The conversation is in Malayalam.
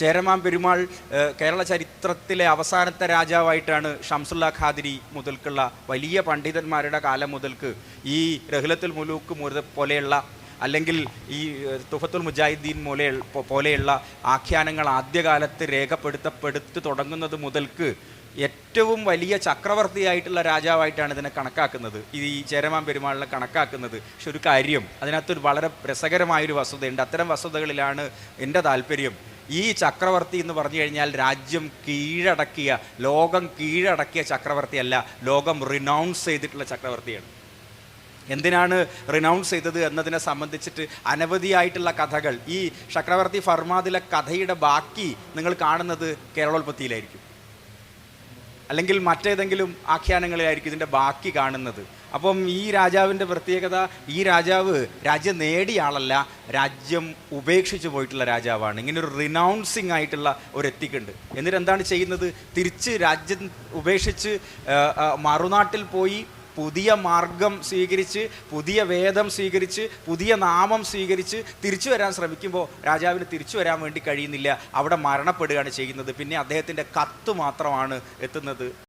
ചേരമാൻ പെരുമാൾ കേരള ചരിത്രത്തിലെ അവസാനത്തെ രാജാവായിട്ടാണ് ഷംസുല്ല ഖാദിരി മുതൽക്കുള്ള വലിയ പണ്ഡിതന്മാരുടെ കാലം മുതൽക്ക് ഈ രഹ്ലത്തുൽ മുലൂക്ക് മുത പോലെയുള്ള അല്ലെങ്കിൽ ഈ തുഫത്തുൽ മുജാഹിദ്ദീൻ മൂലെ പോലെയുള്ള ആഖ്യാനങ്ങൾ ആദ്യകാലത്ത് രേഖപ്പെടുത്തപ്പെടുത്തു തുടങ്ങുന്നത് മുതൽക്ക് ഏറ്റവും വലിയ ചക്രവർത്തിയായിട്ടുള്ള രാജാവായിട്ടാണ് ഇതിനെ കണക്കാക്കുന്നത്. ഈ ചേരമാൻ പെരുമാളിനെ കണക്കാക്കുന്നത്. പക്ഷെ ഒരു കാര്യം അതിനകത്തൊരു വളരെ രസകരമായൊരു വസ്തുതയുണ്ട്. അത്തരം വസ്തുതകളിലാണ് എന്റെ താല്പര്യം. ഈ ചക്രവർത്തി എന്ന് പറഞ്ഞു കഴിഞ്ഞാൽ രാജ്യം കീഴടക്കിയ ലോകം കീഴടക്കിയ ചക്രവർത്തിയല്ല. ലോകം റിനൗൺസ് ചെയ്തിട്ടുള്ള ചക്രവർത്തിയാണ്. എന്തിനാണ് റിനൗൺസ് ചെയ്തത് എന്നതിനെ സംബന്ധിച്ചിട്ട് അനവധിയായിട്ടുള്ള കഥകൾ. ഈ ചക്രവർത്തി ഫർമാദിലെ കഥയുടെ ബാക്കി നിങ്ങൾ കാണുന്നത് കേരളോൽപ്പത്തിയിലായിരിക്കും. അല്ലെങ്കിൽ മറ്റേതെങ്കിലും ആഖ്യാനങ്ങളിലായിരിക്കും ഇതിന്റെ ബാക്കി കാണുന്നത്. അപ്പം ഈ രാജാവിന്റെ പ്രത്യേകത ഈ രാജാവ് രാജ്യം നേടിയ ആളല്ല രാജ്യം ഉപേക്ഷിച്ചു പോയിട്ടുള്ള രാജാവാണ്. ഇങ്ങനെ ഒരു റിനൗൺസിങ് ആയിട്ടുള്ള ഒരു എത്തിക്കുണ്ട് എന്നിട്ട് എന്താണ് ചെയ്യുന്നത്? തിരിച്ച് രാജ്യം ഉപേക്ഷിച്ച് മറുനാട്ടിൽ പോയി പുതിയ മാർഗം സ്വീകരിച്ച് പുതിയ വേദം സ്വീകരിച്ച് പുതിയ നാമം സ്വീകരിച്ച് തിരിച്ചു വരാൻ ശ്രമിക്കുമ്പോൾ രാജാവിന് തിരിച്ചു വരാൻ വേണ്ടി കഴിയുന്നില്ല. അവിടെ മരണപ്പെടുകയാണ് ചെയ്യുന്നത്. പിന്നെ അദ്ദേഹത്തിന്റെ കത്ത് മാത്രമാണ് എത്തുന്നത്.